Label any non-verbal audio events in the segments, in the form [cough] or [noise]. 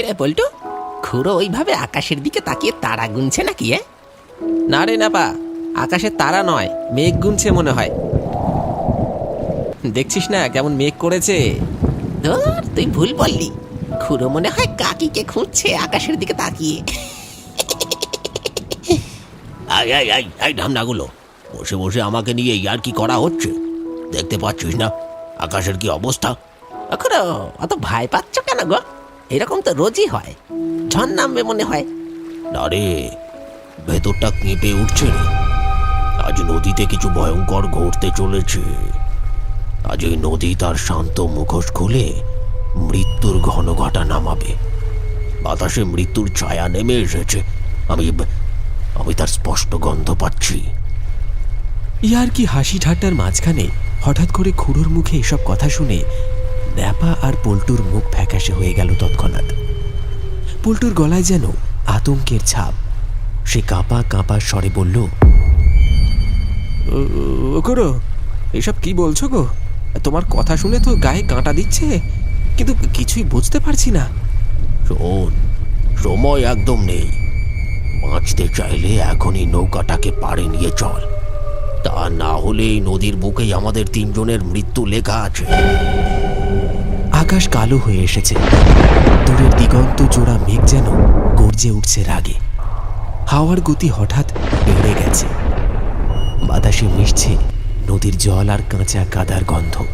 কিরে পল্টু খুড়ো ওইভাবে আকাশের দিকে তাকিয়ে তারা গুনছে নাকি এ? না রে নাপা আকাশে তারা নয় মেঘ গুনছে মনে হয়। দেখছিস না কেমন মেঘ করেছে? ধর তুই ভুল বললি। খুড়ো মনে হয় কাকিকে খুঁজছে আকাশের দিকে তাকিয়ে। এই এই এই এই ঢামনাগুলো বসে বসে আমাকে নিয়ে ইয়ার কি করা হচ্ছে? দেখতে পাচ্ছিস না? আকাশের কি অবস্থা? খুড়ো অত ভয় পাচ্ছ কেন গো? এরকম তো রোজই হয়। ঝড় নামবে মনে হয়। না রে ভেতরটা কেঁপে উঠছে রে। আজ নদীতে কিছু ভয়ঙ্কর ঘটতে চলেছে। আজ ওই নদী তার শান্ত মুখোশ খুলে মৃত্যুর ঘন ঘটা নামাবে। বাতাসে মৃত্যুর ছায়া নেমে এসেছে। আমি আমি তার স্পষ্ট গন্ধ পাচ্ছি। ইয়ার কি হাসি ঠাট্টার মাঝখানে হঠাৎ করে খুড়োর মুখে এসব কথা শুনে ন্যাপা আর পল্টুর মুখ ফ্যাকাশে হয়ে গেল তৎক্ষণাৎ। পল্টুর গলায় যেন আতঙ্কের ছাপ। সে কাঁপা কাঁপা স্বরে বলল করো এসব কি বলছো গো? তোমার কথা শুনে তো গায়ে কাঁটা দিচ্ছে, কিন্তু কিছুই বুঝতে পারছি না। শোন, সময় একদম নেই। বাঁচতে চাইলে এখনই নৌকাটাকে পাড়ে নিয়ে চল। তা না হলে এই নদীর বুকেই আমাদের তিনজনের মৃত্যু লেখা আছে। আকাশ কালো হয়ে এসেছে। দূরের দিগন্ত জোড়া মেঘ যেন গর্জে উঠছে রাগে। হাওয়ার গতি হঠাৎ বেড়ে গেছে। বাতাসে মিশছে নদীর জল আর কাঁচা কাদার গন্ধ।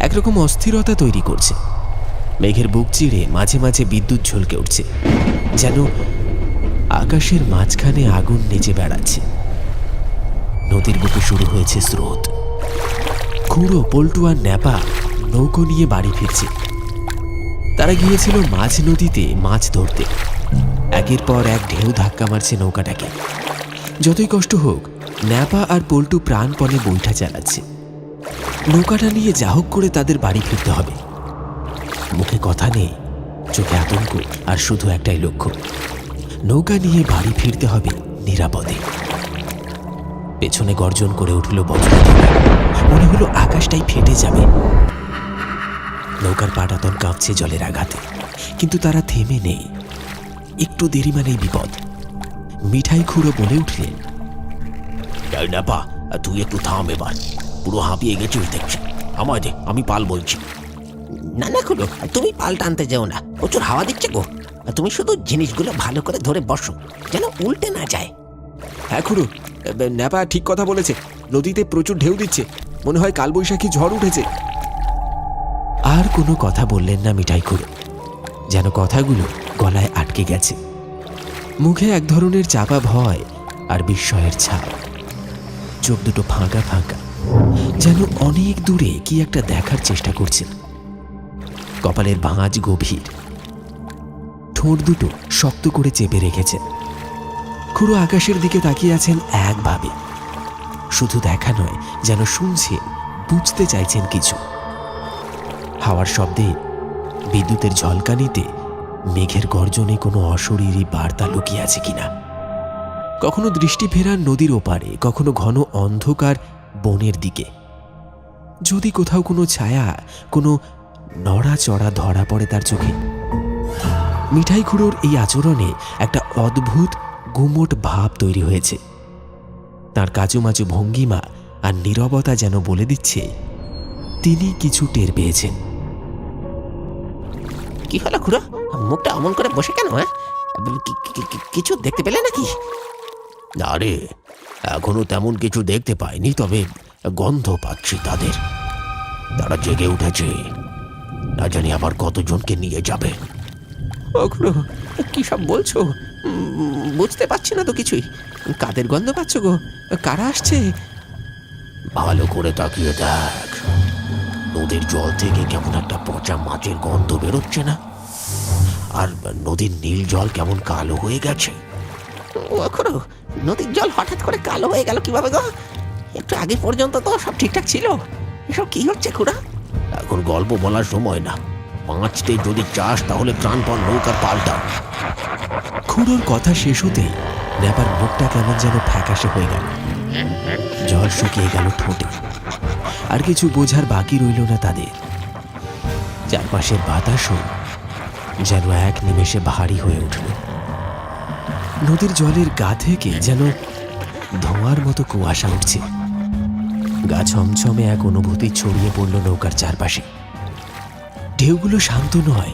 একরকম অস্থিরতা তৈরি করছে। মেঘের বুক চিড়ে মাঝে মাঝে বিদ্যুৎ ঝলকে উঠছে। যেন আকাশের মাঝখানে আগুন নেচে বেড়াচ্ছে। নদীর বুকে শুরু হয়েছে স্রোত। খুঁড়ো, পল্টু আর ন্যাপা নৌকো নিয়ে বাড়ি ফিরছে। তারা গিয়েছিল মাঝ নদীতে মাছ ধরতে। একের পর এক ঢেউ ধাক্কা মারছে নৌকাটাকে। যতই কষ্ট হোক, ন্যাপা আর পল্টু প্রাণপণে বৈঠা চালাচ্ছে। নৌকাটা নিয়ে যা হোক করে তাদের বাড়ি ফিরতে হবে। মুখে কথা নেই, চোখে আতঙ্ক আর শুধু একটাই লক্ষ্য, নৌকা নিয়ে বাড়ি ফিরতে হবে নিরাপদে। পেছনে গর্জন করে উঠল বজ্রপাত মনে হলো আকাশটাই ফেটে যাবে। নৌকার পাটাতন কাঁপছে জলের আঘাতে। কিন্তু তারা থেমে নেই। একটু দেরি মানেই বিপদ। মিঠাই খুঁড়ো বলে উঠলেন, এই তুই একটু থাম এবার। পুরো হাঁপিয়ে গেছিস দেখছি। আমায় দে, আমি পাল বলছি। না না খুড়ো, তুমি পাল টানতে যেও না। প্রচুর হাওয়া দিচ্ছে গো। তুমি শুধু জিনিসগুলো ভালো করে ধরে বসো, যেন উল্টে না যায়। হ্যাঁ খুড়ো ন্যাপা ঠিক কথা বলেছে। নদীতে প্রচুর ঢেউ দিচ্ছে। মনে হয় কালবৈশাখী ঝড় উঠেছে। আর কোনো কথা বললেন না মিঠাই খুঁড়ো। যেন কথাগুলো গলায় আটকে গেছে। মুখে এক ধরনের চাপা ভয় আর বিস্ময়ের ছাপ। চোখ দুটো ফাঁকা ফাঁকা। যেন অনেক দূরে কি একটা দেখার চেষ্টা করছেন। কপালের ভাঁজ গভীর। ঠোঁট দুটো শক্ত করে চেপে রেখেছেন। খুড়ো আকাশের দিকে তাকিয়ে আছেন একভাবে। শুধু দেখা নয়, যেন শুনছে, বুঝতে চাইছেন কিছু। হাওয়ার শব্দে বিদ্যুতের ঝলকানিতে মেঘের গর্জনে কোনো অশরীরী বার্তা লুকিয়ে আছে কিনা? কখনো দৃষ্টি ফেরান নদীর ওপারে, কখনো ঘন অন্ধকার বনের দিকে। যদি কোথাও কোনো ছায়া, কোনো নড়াচড়া ধরা পড়ে তার চোখে। মিঠাই খুঁড়োর এই আচরণে একটা অদ্ভুত গুমোট ভাব তৈরি হয়েছে। তার কাচুমাচু ভঙ্গিমা আর নীরবতা যেন বলে দিচ্ছে তিনি কিছু টের পেয়েছেন। কি হলো খুড়ো? মুখটা অমন করে বসে কেন হ্যাঁ? কিছু দেখতে পেলে নাকি? না রে এখনও তেমন কিছু দেখতে পাইনি তবে গন্ধ পাচ্ছি তাদের। তারা জেগে উঠেছে। না জানি আবার কতজনকে নিয়ে যাবে। ও খুড়ো কি সব বলছো? বুঝতে পারছি না তো কিছুই। কাদের গন্ধ পাচ্ছ গো? কারা আসছে? ভালো করে তাকিয়ে দেখ। নদীর জল থেকে কেমন একটা পচা মাছের গন্ধ বেরোচ্ছে না? আর নদীর নীল জল কেমন কালো হয়ে গেছে? ও নদীর জল হঠাৎ করে কালো হয়ে গেল কীভাবে গো? একটু আগে পর্যন্ত তো সব ঠিকঠাক ছিল। এসব কি হচ্ছে খুড়া? এখন গল্প বলার সময় না। পাঁচতে যদি চাস তাহলে প্রাণপণ নৌকার পাল্টা। খুড়োর কথা শেষ হতেই ন্যাপার মুখটা কেমন যেন ফ্যাকাশে হয়ে গেল। জল শুকিয়ে গেল ঠোঁটে। আর কিছু বোঝার বাকি রইল না তাদের। চারপাশের বাতাসও যেন এক নিমেষে ভারী হয়ে উঠল। নদীর জলের গা থেকে যেন ধোঁয়ার মতো কুয়াশা উঠছে। গা ছমছমে এক অনুভূতি ছড়িয়ে পড়ল নৌকার চারপাশে। ঢেউগুলো শান্ত নয়,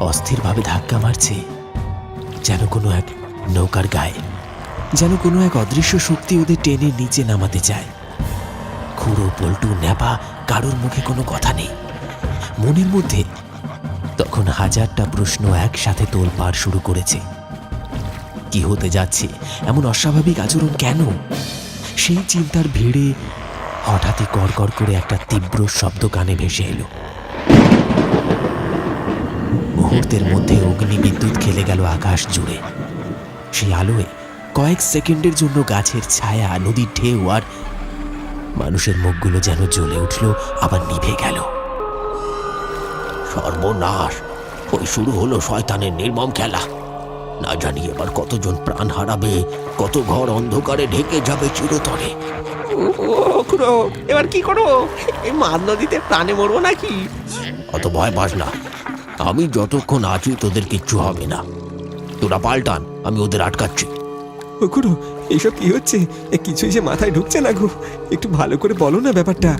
অস্থিরভাবে ধাক্কা মারছে, যেন কোনো এক নৌকার গায়ে, যেন কোনো এক অদৃশ্য শক্তি ওদের টেনে নিচে নামাতে চায়। খুঁড়ো পল্টু ন্যাপা কারোর মুখে কোনো কথা নেই। মনের মধ্যে তখন হাজারটা প্রশ্ন একসাথে তোলপাড় শুরু করেছে। কি হতে যাচ্ছে? এমন অস্বাভাবিক আচরণ কেন? সেই চিন্তার ভিড়ে হঠাৎই কড়কড় করে একটা তীব্র শব্দ কানে ভেসে এলো। মুহূর্তের মধ্যে অগ্নি বিদ্যুৎ খেলে গেল আকাশ জুড়ে। সেই আলোয় কয়েক সেকেন্ডের জন্য গাছের ছায়া, নদীর ঢেউ আর মানুষের মুখগুলো যেন জ্বলে উঠল আবার নিভে গেল। সর্বনাশ! ওই শুরু হলো শয়তানের নির্মম খেলা। না জানি এবার কতজন প্রাণ হারাবে কত ঘর অন্ধকারে ঢেকে যাবে চিরতরে। খুড়ো এবার কি করো? এই মাঝ নদীতে প্রাণে মরবো নাকি? অত ভয় পাস না। আমি যতক্ষণ আছি তোদের কিচ্ছু হবে না। তোরা পাল্টান আমি ওদের আটকাচ্ছি। ওকুরো এইসব কি হচ্ছে? এ কিছুই যে মাথায় ঢুকছে না গো। একটু ভালো করে বলো না ব্যাপারটা।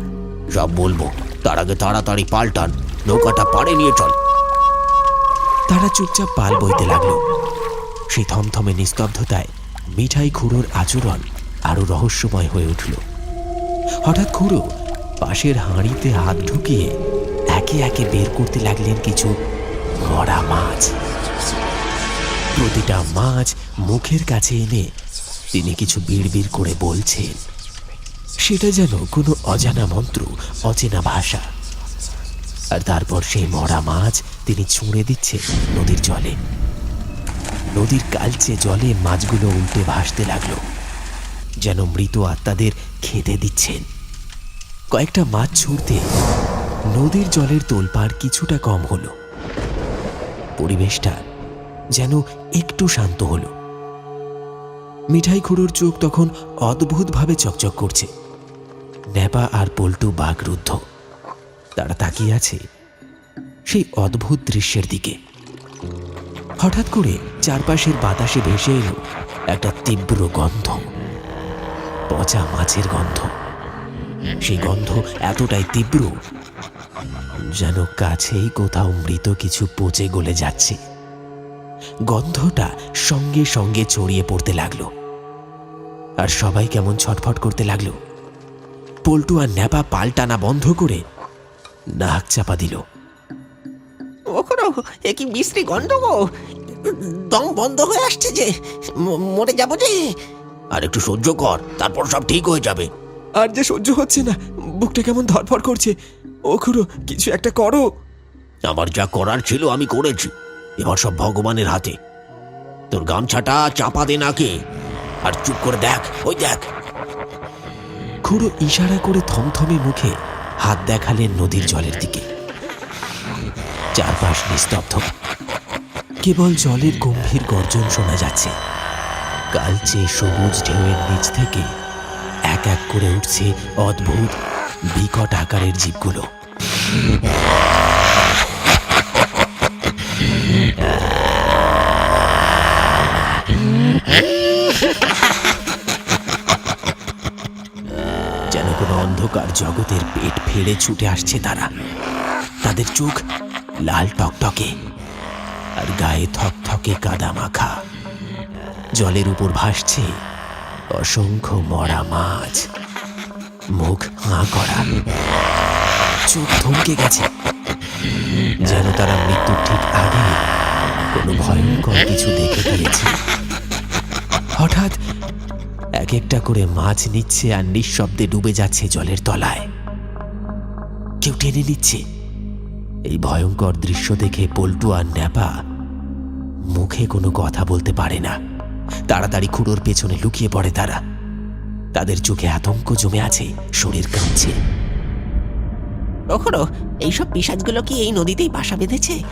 সব বলব। তার আগে তাড়াতাড়ি পাল্টান। নৌকাটা পাড়ে নিয়ে চল। তারা চুপচাপ পাল বইতে লাগল। সেই থমথমে নিস্তব্ধতায় মিঠাই খুঁড়োর আচরণ আরও রহস্যময় হয়ে উঠল। হঠাৎ খুঁড়ো পাশের হাঁড়িতে হাত ঢুকিয়ে একে একে বের করতে লাগলেন কিছু মরা মাছ। প্রতিটা মাছ মুখের কাছে এনে তিনি কিছু বিড়বিড় করে বলছেন, সেটা যেন কোনো অজানা মন্ত্র, অচেনা ভাষা। আর তারপর সেই মরা মাছ তিনি ছুঁড়ে দিচ্ছে নদীর জলে। নদীর কালচে জলে মাছগুলো উল্টে ভাসতে লাগল, যেন মৃত আত্মাদের খেতে দিচ্ছেন। কয়েকটা মাছ ছুঁড়তে নদীর জলের তোলপাড় কিছুটা কম হলো। পরিবেশটা যেন একটু শান্ত হলো। মিঠাই খুঁড়োর চোখ তখন অদ্ভুতভাবে চকচক করছে। ন্যাপা আর পল্টু বাঘরুদ্ধ তারা তাকিয়ে আছে সেই অদ্ভুত দৃশ্যের দিকে। হঠাৎ করে চারপাশের বাতাসে ভেসে এলো একটা তীব্র গন্ধ। পচা মাছের গন্ধ। সেই গন্ধ এতটাই তীব্র যেন কাছেই কোথাও মৃত কিছু পচে গলে যাচ্ছে। গন্ধটা সঙ্গে সঙ্গে ছড়িয়ে পড়তে লাগল। আর সবাই কেমন ছটফট করতে লাগল। পল্টু আর ন্যাপা পাল্টানা বন্ধ করে নাক চাপা দিল। ও এ কি বিশ্রী গন্ধ গো? দম বন্ধ হয়ে আসছে যে মরে যাব যে। আর একটু সহ্য কর তারপর সব ঠিক হয়ে যাবে। আর যে সহ্য হচ্ছে না বুকটা কেমন ধরফর করছে। ও খুড়ো কিছু একটা করো। আমার যা করার ছিল আমি করেছি। এবার সব ভগবানের হাতে। তোর গামছাটা চাপা দে নাকে। আর চুপ করে দেখ, ওই দেখ। খুড়ো ইশারা করে থমথমে মুখে হাত দেখালেন নদীর জলের দিকে। চারপাশ নিস্তব্ধ। কেবল জলের গম্ভীর গর্জন শোনা যাচ্ছে। কালচে সবুজ ঢেউয়ের নিচ থেকে এক এক করে উঠছে অদ্ভুত বিকট আকারের জীবগুলো। যেন কোনো অন্ধকার জগতের পেট ফেড়ে ছুটে আসছে তারা। তাদের চোখ লাল টকটকে আর গায়ে থকথকে কাদা মাখা। জলের উপর ভাসছে অসংখ্য মরা মাছ। মুখ হাঁ করা। চোখ থমকে গেছে। যেন তারা মৃত্যুর ঠিক আগে কোনো ভয়ঙ্কর কিছু দেখে ফেলেছে হঠাৎ এক একটা করে মাছ নিচ্ছে আর নিঃশব্দে ডুবে যাচ্ছে জলের তলায়। কেউ টেনে নিচ্ছে। এই ভয়ঙ্কর দৃশ্য দেখে পল্টু আর ন্যাপা মুখে কোনো কথা বলতে পারে না। তাড়াতাড়ি খুঁড়োর পেছনে লুকিয়ে পড়ে তারা। তাদের চোখে আতঙ্ক জমে আছে, শরীর কাঁপছে। ও খুড়ো এইসব পিসাজগুলো কি এই নদীতেই বাসা বেঁধেছে?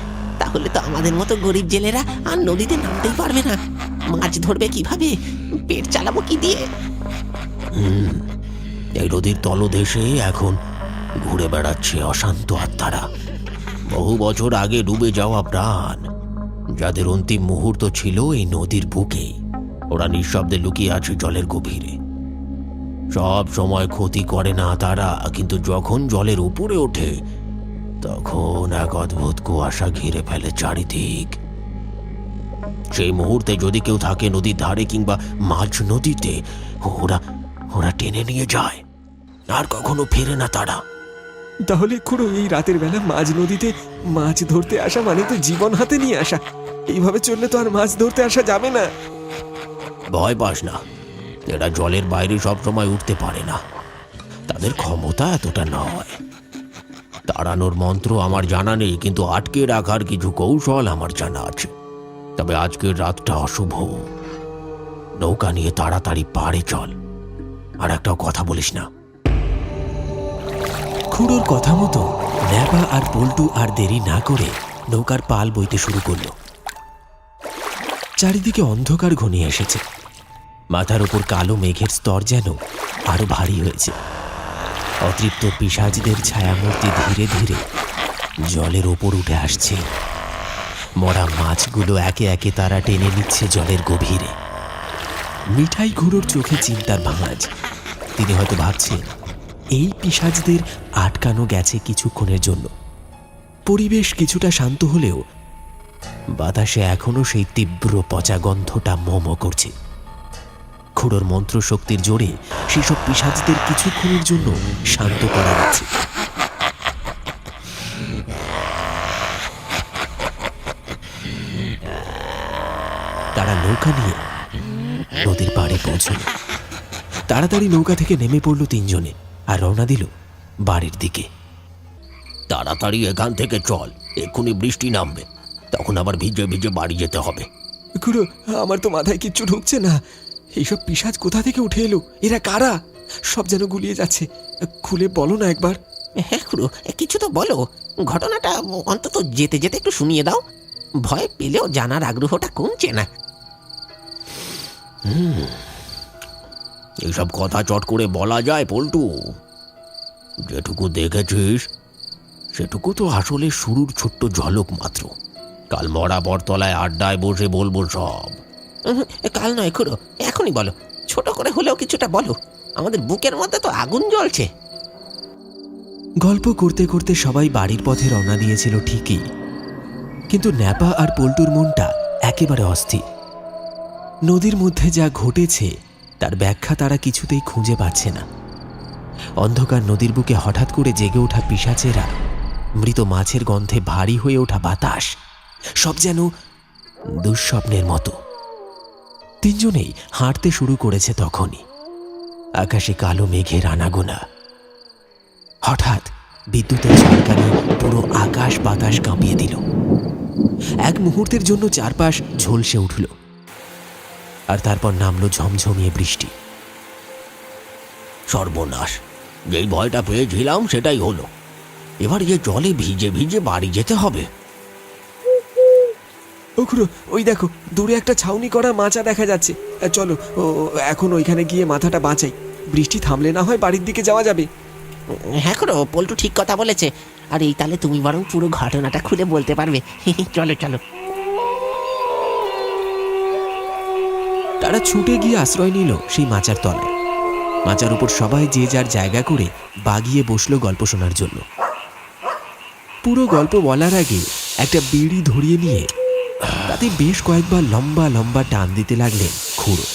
তাহলে তো আমাদের মতো গরিব জেলেরা আর নদীতে নামতেই পারবে না। মাছ ধরবে কীভাবে? পেট চালাবো কি দিয়ে? এই নদীর তলদেশে এখন ঘুরে বেড়াচ্ছে অশান্ত আত্মারা। বহু বছর আগে ডুবে যাওয়া প্রাণ, যাদের অন্তিম মুহূর্ত ছিল এই নদীর বুকে। ওরা নিঃশব্দে লুকিয়ে আছে জলের গভীরে। সব সময় ক্ষতি করে না তারা, কিন্তু যখন জলের উপরে ওঠে তখন এক অদ্ভুত কুয়াশা ঘিরে ফেলে চারিদিক। সেই মুহূর্তে যদি কেউ থাকে নদীর ধারে কিংবা মাঝ নদীতে ওরা ওরা টেনে নিয়ে যায়। আর কখনো ফেরে না তারা। তাহলে খুড়ো এই রাতের বেলা মাঝ নদীতে মাছ ধরতে আসা মানে তো জীবন হাতে নিয়ে আসা। এইভাবে চললে তো আর মাছ ধরতে আসা যাবে না। ভয় পাস না। এরা জলের বাইরে সবসময় উঠতে পারে না। তাদের ক্ষমতা এতটা নয়। তাড়ানোর মন্ত্র আমার জানা নেই, কিন্তু আটকে রাখার কিছু কৌশল আমার জানা আছে। তবে আজকের রাতটা অশুভ। নৌকা নিয়ে তাড়াতাড়ি পাড়ে চল। আর একটাও কথা বলিস না। খুড়োর কথা মতো ন্যাপা আর পল্টু আর দেরি না করে নৌকার পাল বইতে শুরু করল। চারিদিকে অন্ধকার ঘনিয়ে এসেছে। মাথার ওপর কালো মেঘের স্তর যেন আরও ভারী হয়েছে। অতৃপ্ত পিসাজদের ছায়ামূর্তি ধীরে ধীরে জলের ওপর উঠে আসছে। মরা মাছগুলো একে একে তারা টেনে নিচ্ছে জলের গভীরে। মিঠাই ঘুরোর চোখে চিন্তার ভাঁজ। তিনি হয়তো ভাবছেন, এই পিসাজদের আটকানো গেছে কিছুক্ষণের জন্য। পরিবেশ কিছুটা শান্ত হলেও বাতাসে এখনও সেই তীব্র পচা গন্ধটা মোমো করছে। খুড়োর মন্ত্র শক্তির জোরে সেসব পিসাজদের কিছুক্ষণের জন্য শান্ত করা গেছে তারা নৌকা নিয়ে নদীর পাড়ে পৌঁছল। তাড়াতাড়ি নৌকা থেকে নেমে পড়ল তিনজনে আর রওনা দিল বাড়ির দিকে। তাড়াতাড়ি এখান থেকে চল এক্ষুনি বৃষ্টি নামবে তখন আবার ভিজে ভিজে বাড়ি যেতে হবে। খুড়ো আমার তো মাথায় কিচ্ছু ঢুকছে না। এইসব পিসাজ কোথা থেকে উঠে এলো? এরা কারা? সব যেন গুলিয়ে যাচ্ছে। খুলে বলো না একবার। হ্যাঁ খুড়ো কিছু তো বলো। ঘটনাটা অন্তত যেতে যেতে একটু শুনিয়ে দাও। ভয় পেলেও জানার আগ্রহটা কমছে না। এইসব কথা চট করে বলা যায় পল্টু। যেটুকু দেখেছিস সেটুকু তো আসলে শুরুর ছোট্ট ঝলক মাত্র। কাল মরা বরতলায় আড্ডায় বসে বলব সব। কাল নয়, খুড়ো। এখনই বলো। ছোট করে হলেও কিছুটা বলো। আমাদের বুকের মধ্যে তো আগুন জ্বলছে। গল্প করতে করতে সবাই বাড়ির পথে রওনা দিয়েছিল ঠিকই। কিন্তু ন্যাপা আর পল্টুর মনটা একেবারে অস্থির। নদীর মধ্যে যা ঘটেছে, তার ব্যাখ্যা তারা কিছুতেই খুঁজে পাচ্ছে না। অন্ধকার নদীর বুকে হঠাৎ করে জেগে ওঠা পিসাচেরা মৃত মাছের গন্ধে ভারী হয়ে ওঠা বাতাস, সব যেন দুঃস্বপ্নের মতো। তিনজনেই হাঁটতে শুরু করেছে তখনই। আকাশে কালো মেঘের আনাগোনা। হঠাৎ বিদ্যুতের ঝলকানি পুরো আকাশ বাতাস কাঁপিয়ে দিল। এক মুহূর্তের জন্য চারপাশ ঝলসে উঠল। আর তারপর নামলো ঝমঝমিয়ে বৃষ্টি। সর্বনাশ, যেই ভয়টা পেয়েছিলাম সেটাই হলো। এবার যে জলে ভিজে ভিজে বাড়ি যেতে হবে। ও খুড়ো ওই দেখো দূরে একটা ছাউনি করা মাচা দেখা যাচ্ছে। চলো ও এখন ওইখানে গিয়ে মাথাটা বাঁচাই। বৃষ্টি থামলে না হয় বাড়ির দিকে যাওয়া যাবে। হ্যাঁ খুড়ো পল্টু ঠিক কথা বলেছে। আর এই তাহলে তুমি বরং পুরো ঘটনাটা খুলে বলতে পারবে। [laughs] চলো চলো। তারা ছুটে গিয়ে আশ্রয় নিল সেই মাচার তলায়। মাচার উপর সবাই যে যার জায়গা করে বাগিয়ে বসল গল্প শোনার জন্য। পুরো গল্প বলার আগে একটা বিড়ি ধরিয়ে নিয়ে তাতে বেশ কয়েকবার লম্বা লম্বা টান দিতে লাগলেন খুঁড়ো।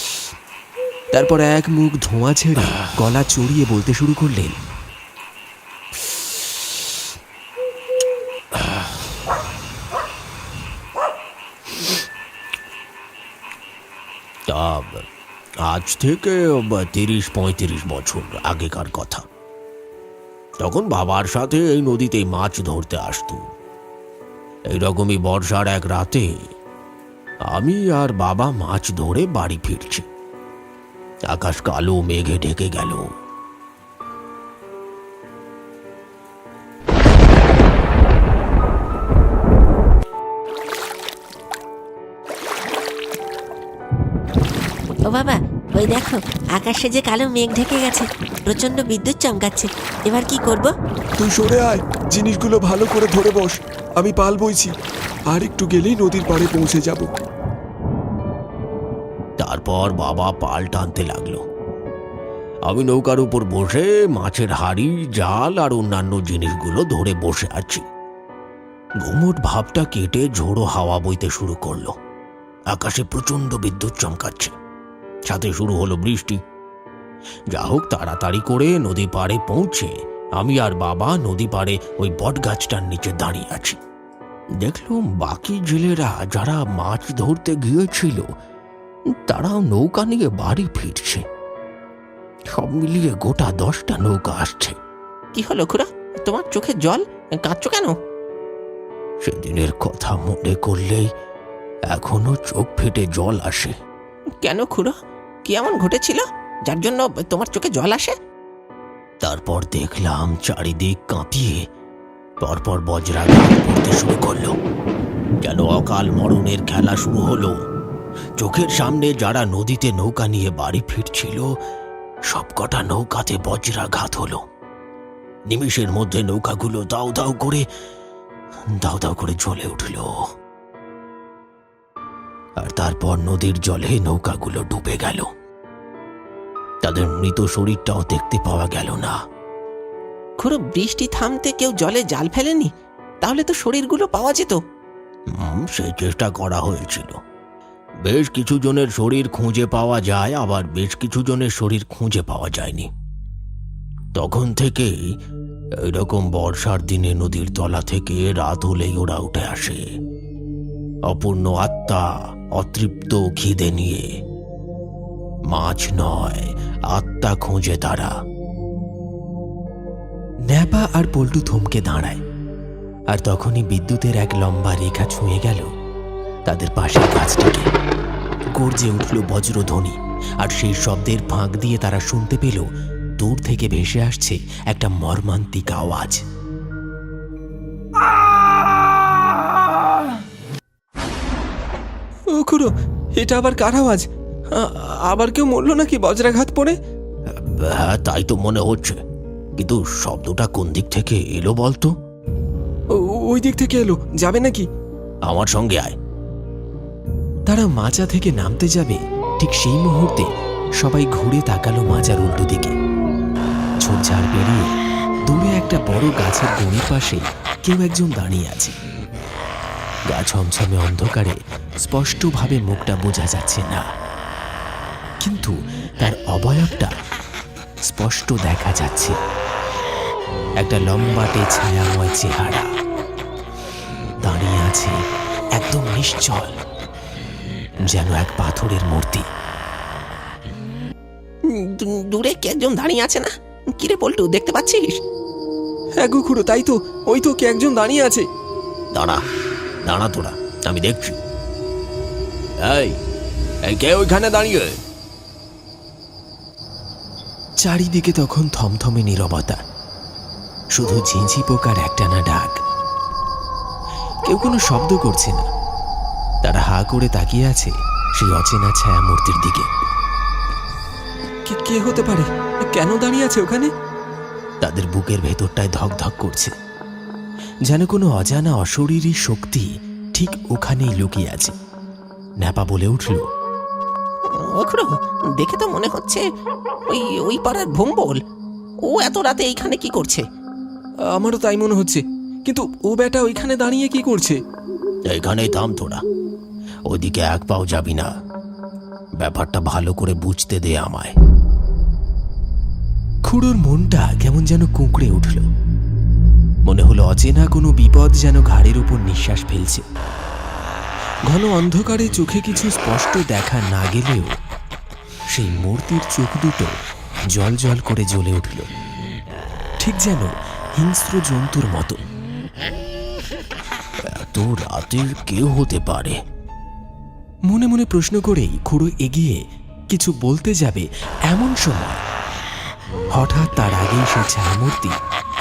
তারপর এক মুখ ধোঁয়া ছেড়ে গলা চড়িয়ে বলতে শুরু করলেন আজ থেকে তিরিশ, পঁয়ত্রিশ বছর আগেকার কথা। তখন বাবার সাথে এই নদীতে মাছ ধরতে আসতো এইরকমই বর্ষার এক রাতে আমি আর বাবা মাছ ধরে বাড়ি ফিরছি। আকাশ কালো মেঘে ঢেকে গেল। ও বাবা ওই দেখো আকাশে যে কালো মেঘ ঢেকে গেছে প্রচণ্ড বিদ্যুৎ চমকাচ্ছে। এবার কি করব? তুই সরে আয় জিনিসগুলো ভালো করে ধরে বস। আমি পাল বইছি। আর একটু গেলেই নদীর পাড়ে পৌঁছে যাব। তারপর বাবা পাল টানতে লাগল। আমি নৌকার উপর বসে মাছের হাড়ি, জাল আর অন্যান্য জিনিসগুলো ধরে বসে আছি। ঘুমট ভাবটা কেটে ঝোড়ো হাওয়া বইতে শুরু করল। আকাশে প্রচণ্ড বিদ্যুৎ চমকাচ্ছে। সাথে শুরু হলো বৃষ্টি। যা হোক তাড়াতাড়ি করে নদী পাড়ে পৌঁছে আমি আর বাবা নদী পাড়ে ওই বট গাছটার নিচে দাঁড়িয়ে আছি। দেখলুম বাকি জেলেরা যারা মাছ ধরতে গিয়েছিল তারাও নৌকা নিয়ে বাড়ি ফিরছে। সব মিলিয়ে গোটা দশটা নৌকা আসছে। কি হলো খুড়া? তোমার চোখে জল? কাঁদছো কেন? সেদিনের কথা মনে করলেই এখনও চোখ ফেটে জল আসে। কেন খুড়ো? কি এমন ঘটেছিল? যার জন্য তোমার চোখে জল আসে? তারপর দেখলাম চারিদিক কাঁপিয়ে পরপর বজ্রাঘাত করতে শুরু করল। যেন অকাল মরণের খেলা শুরু হলো? চোখের সামনে যারা নদীতে নৌকা নিয়ে বাড়ি ফিরছিল, সবকটা নৌকাতে বজ্রাঘাত হলো। নিমিষের মধ্যে নৌকাগুলো দাউ দাউ করে, দাউ দাউ করে জ্বলে উঠল। আর তারপর নদীর জলে নৌকাগুলো ডুবে গেল। তাদের মৃত শরীরটাও দেখতে পাওয়া গেল না। খুড়ো বৃষ্টি থামতে কেউ জলে জাল ফেলেনি? তাহলে তো শরীরগুলো পাওয়া যেত। সেই চেষ্টা করা হয়েছিল। বেশ কিছু জনের শরীর খুঁজে পাওয়া যায় আবার বেশ কিছু জনের শরীর খুঁজে পাওয়া যায়নি। তখন থেকেই এরকম বর্ষার দিনে নদীর তলা থেকে রাত হলেই ওরা উঠে আসে। অপূর্ণ আত্মা অতৃপ্ত খিদে নিয়ে মাছ নয়, আত্মা খুঁজে তারা। ন্যাপা আর পল্টু থমকে দাঁড়ায়। আর তখনই বিদ্যুতের এক লম্বা রেখা ছুঁয়ে গেল তাদের পাশের গাছটিকে। গর্জে উঠল বজ্রধ্বনি, আর সেই শব্দের ফাঁক দিয়ে তারা শুনতে পেল, দূর থেকে ভেসে আসছে একটা মর্মান্তিক আওয়াজ। খুড়ো এটা আবার কার আওয়াজ? আবার কেউ মরলো নাকি বজ্রাঘাত পড়ে? হ্যাঁ তাই তো মনে হচ্ছে। কিন্তু শব্দটা কোন দিক থেকে এলো বলতো? ও- ওই দিক থেকে এলো। যাবে নাকি? আমার সঙ্গে আয়। তারা মাচা থেকে নামতে যাবে ঠিক সেই মুহূর্তে সবাই ঘুরে তাকালো মাচার উল্টো দিকে। ঝোপঝাড় পেরিয়ে দূরে একটা বড় গাছের গড়ির পাশে কেউ একজন দাঁড়িয়ে আছে। গা ছমছমে অন্ধকারে স্পষ্টভাবে মুখটা বোঝা যাচ্ছে না। কিন্তু তার অবয়বটা স্পষ্ট দেখা যাচ্ছে। একটা লম্বাটে ছায়াময় চেহারা। দাঁড়িয়ে আছে একদম নিশ্চল যেন এক পাথরের মূর্তি। দূ- দূরে কে একজন দাঁড়িয়ে আছে না? কিরে পল্টু দেখতে পাচ্ছিস? হ্যাঁ গো খুড়ো তাই তো ওই তো কে একজন দাঁড়িয়ে আছে। দাঁড়া দাঁড়া তোরা আমি দেখছি। এই এই কে ওইখানে দাঁড়িয়ে? চারিদিকে তখন থমথমে নীরবতা। শুধু ঝিঁঝি পোকার একটানা ডাক। কেউ কোনো শব্দ করছে না। তারা হা করে তাকিয়ে আছে সেই অচেনা ছায়া মূর্তির দিকে। কে হতে পারে? কেন দাঁড়িয়ে আছে ওখানে? তাদের বুকের ভেতরটায় ধক ধক করছে। যেন কোনো অজানা অশরীরী শক্তি ঠিক ওখানেই লুকিয়ে আছে। ন্যাপা বলে উঠল খুড়ো দেখে তো মনে হচ্ছে ওই ওই পাড়ার ভোম্বল। ও এত রাতে এইখানে কি করছে? আমারও তাই মনে হচ্ছে। কিন্তু ও বেটা ওইখানে দাঁড়িয়ে কি করছে? এখানেই থাম তোরা। ওইদিকে এক পাও যাবি না। ব্যাপারটা ভালো করে বুঝতে দে আমায়। খুড়োর মনটা কেমন যেন কুঁকড়ে উঠল। মনে হলো অচেনা কোনো বিপদ যেন ঘাড়ের উপর নিঃশ্বাস ফেলছে। ঘন অন্ধকারে চোখে কিছু স্পষ্ট দেখা না গেলেও সেই মূর্তির চোখ দুটো জল জল করে জ্বলে উঠল। ঠিক যেন হিংস্র জন্তুর মতো। এত রাতের কেউ হতে পারে। মনে মনে প্রশ্ন করেই খুড়ো এগিয়ে কিছু বলতে যাবে এমন সময় হঠাৎ তার আগেই সে ছায়ামূর্তি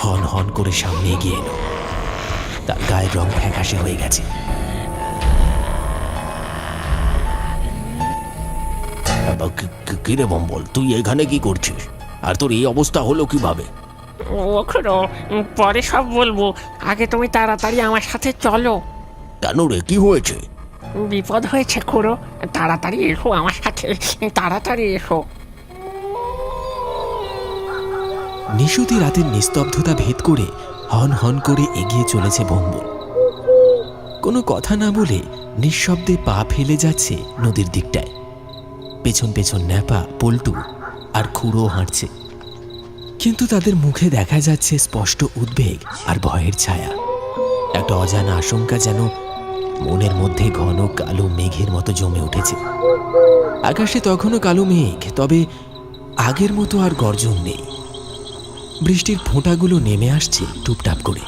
হন হন করে সামনে এগিয়ে এলো। তার গায়ের রং ফ্যাকাশে হয়ে গেছে। আবার কি- কি- কি রে বম্বল তুই এখানে কি করছিস? আর তোর এই অবস্থা হলো কীভাবে? ও খুড়ো পরে সব বলব। আগে তুমি তাড়াতাড়ি আমার সাথে চলো। কেন রে? কি হয়েছে? বিপদ হয়েছে খুড়ো। তাড়াতাড়ি এসো আমার সাথে। তাড়াতাড়ি এসো। নিশুতি রাতের নিস্তব্ধতা ভেদ করে হন হন করে এগিয়ে চলেছে ভম্বল কোনো কথা না বলে নিঃশব্দে পা ফেলে যাচ্ছে নদীর দিকটায়। পেছন পেছন ন্যাপা, পল্টু আর খুঁড়ো হাঁটছে। কিন্তু তাদের মুখে দেখা যাচ্ছে স্পষ্ট উদ্বেগ আর ভয়ের ছায়া। একটা অজানা আশঙ্কা যেন মনের মধ্যে ঘন কালো মেঘের মতো জমে উঠেছে। আকাশে তখনও কালো মেঘ, তবে আগের মতো আর গর্জন নেই। বৃষ্টির ফোঁটাগুলো নেমে আসছে টুপটাপ করে।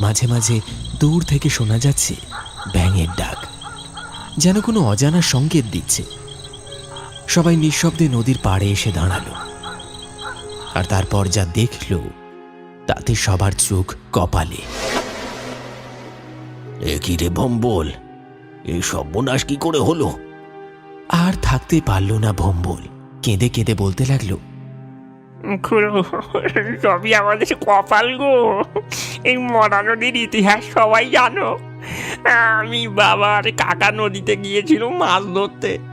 মাঝে মাঝে দূর থেকে শোনা যাচ্ছে ব্যাঙের ডাক, যেন কোনো অজানা সংকেত দিচ্ছে। সবাই নিঃশব্দে নদীর পাড়ে এসে দাঁড়াল। আর তারপর যা দেখল তাতে সবার চোখ কপালে। এ কি রে ভম্বল? এই সর্বনাশ কি করে হলো? আর থাকতে পারল না ভম্বল। কেঁদে কেঁদে বলতে লাগল সবই আমাদের কপাল গো। এই মরা নদীর ইতিহাস সবাই জানো। আমি বাবা আর কাকা নদীতে গিয়েছিলাম মাছ ধরতে।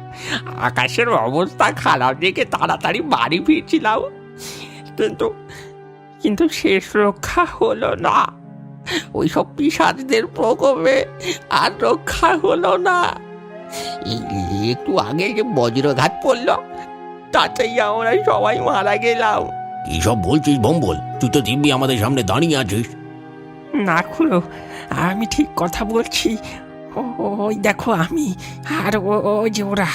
আকাশের অবস্থা খারাপ দেখে তাড়াতাড়ি বাড়ি ফিরছিলাম। কিন্তু কিন্তু শেষ রক্ষা হলো না। ওই সব পিসাজদের প্রকোপে আর রক্ষা হলো না। একটু আগে যে বজ্রঘাত পড়ল তাতেই আমরা সবাই মারা গেলাম। কি সব বলছিস বম্বল তুই তো দিব্যি আমাদের সামনে দাঁড়িয়ে আছিস। না খুলো আমি ঠিক কথা বলছি। ওই দেখো আমি আর ও- ওই যে ওরা।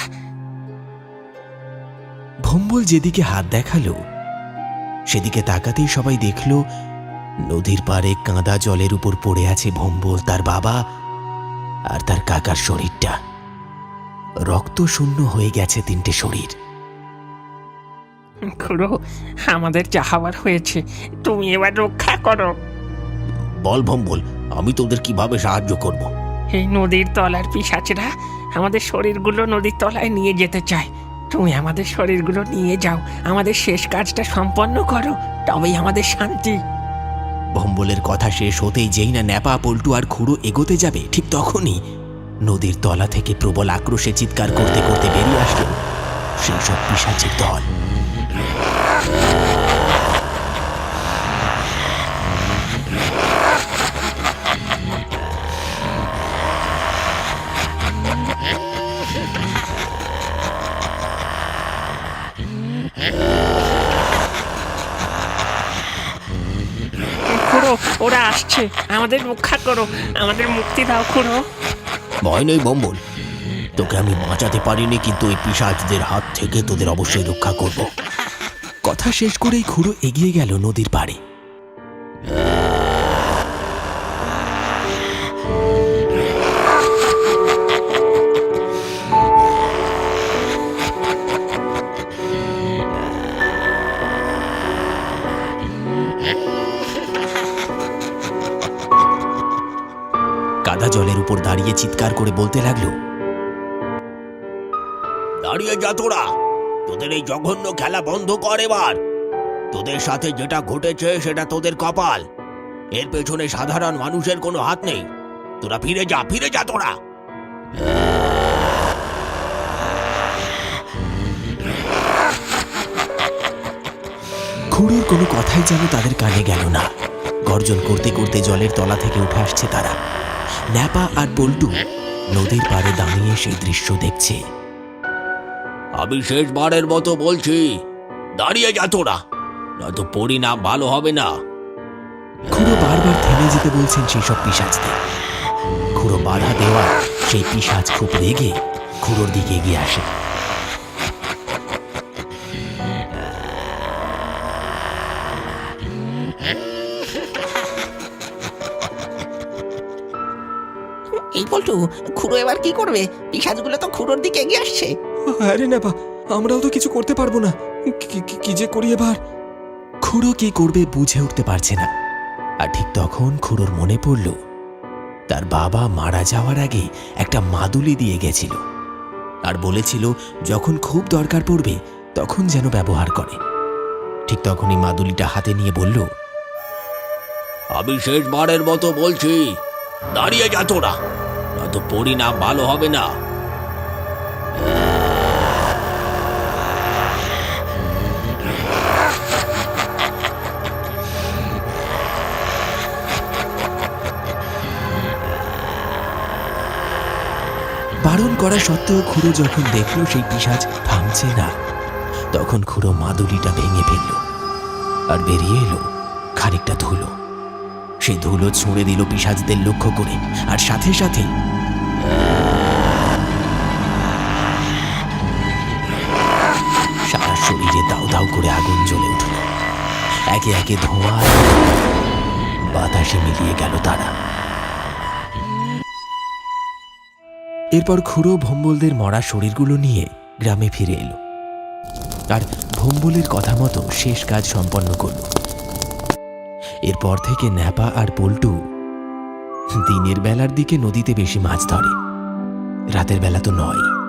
ভম্বল যেদিকে হাত দেখাল সেদিকে তাকাতেই সবাই দেখল নদীর পাড়ে কাঁদা জলের উপর পড়ে আছে ভম্বল তার বাবা আর তার কাকার শরীরটা। রক্ত শূন্য হয়ে গেছে তিনটে শরীর। খুড়ো আমাদের চাহাবার হয়েছে তুমি এবার রক্ষা করো। বল ভম্বল আমি তোদের কীভাবে সাহায্য করব? এই নদীর তলার পিসাচরা আমাদের শরীরগুলো নদীর তলায় নিয়ে যেতে চায়। তুমি আমাদের শরীরগুলো নিয়ে যাও। আমাদের শেষ কাজটা সম্পন্ন করো। তবেই আমাদের শান্তি। ভম্বলের কথা শেষ হতেই যেই না ন্যাপা, পল্টু আর খুঁড়ো এগোতে যাবে, ঠিক তখনই নদীর তলা থেকে প্রবল আক্রোশে চিৎকার করতে করতে বেরিয়ে আসলো সেই সব পিসাচের দল। আসছে। আমাদের রক্ষা করো আমাদের মুক্তি দাও করো ভয় নেই বম্বল। তোকে আমি বাঁচাতে পারিনি কিন্তু এই পিসাজদের হাত থেকে তোদের অবশ্যই রক্ষা করব। কথা শেষ করেই খুঁড়ো এগিয়ে গেল নদীর পাড়ে। দাঁড়িয়ে চিৎকার করে বলতে লাগল দাঁড়িয়ে যা তোরা। তোদের এই জঘন্য খেলা বন্ধ কর এবার। তোদের সাথে যেটা ঘটেছে সেটা তোদের কপাল। এর পেছনে সাধারণ মানুষের কোনো হাত নেই। তোরা ফিরে যা ফিরে যা তোরা। খুঁড়োর কোনো কথাই যেন তাদের কানে গেল না। গর্জন করতে করতে জলের তলা থেকে উঠে আসছে তারা। ন্যাপা আর পল্টু নদীর পাড়ে দাঁড়িয়ে সেই দৃশ্য দেখছে। আমি শেষবারের মতো বলছি দাঁড়িয়ে যা তোরা নয়তো না ভালো হবে না। খুঁড়ো বারবার থেমে যেতে বলছেন সেই সব পিসাজদের খুঁড়ো বাধা দেওয়া সেই পিসাজ খুব রেগে খুঁড়োর দিকে এগিয়ে আসে। পল্টু খুড়ো এবার কি করবে? পিসাজগুলো তো খুড়োর দিকে এগিয়ে আসছে। আরে নেপা আমরাও তো কিছু করতে পারব না। কি- কি- কি যে করি এবার? খুঁড়ো কি করবে বুঝে উঠতে পারছে না। আর ঠিক তখন খুঁড়োর মনে পড়ল তার বাবা মারা যাওয়ার আগে একটা মাদুলি দিয়ে গেছিল। আর বলেছিল যখন খুব দরকার পড়বে তখন যেন ব্যবহার করে। ঠিক তখনই মাদুলিটা হাতে নিয়ে বলল আমি শেষবারের মতো বলছি দাঁড়িয়ে যা তোরা। নয়তো পরিণাম ভালো হবে না। বারণ করা সত্ত্বেও খুড়ো যখন দেখল, সেই পিসাজ থামছে না। তখন খুড়ো মাদুলিটা ভেঙে ফেলল আর বেরিয়ে এলো, খানিকটা ধুলো। সেই ধুলো ছুঁড়ে দিল পিসাজদের লক্ষ্য করে আর সাথে সাথে দাউ করে আগুন জ্বলে উঠল। একে একে ধোঁয়া বাতাসে মিলিয়ে গেল তারা। এরপর খুড়ো ভম্বলদের মরা শরীরগুলো নিয়ে গ্রামে ফিরে এলো। আর ভম্বলের কথা মতো শেষ কাজ সম্পন্ন করল। এরপর থেকে ন্যাপা আর পল্টু দিনের বেলার দিকে নদীতে বেশি মাছ ধরে। রাতের বেলা তো নয়।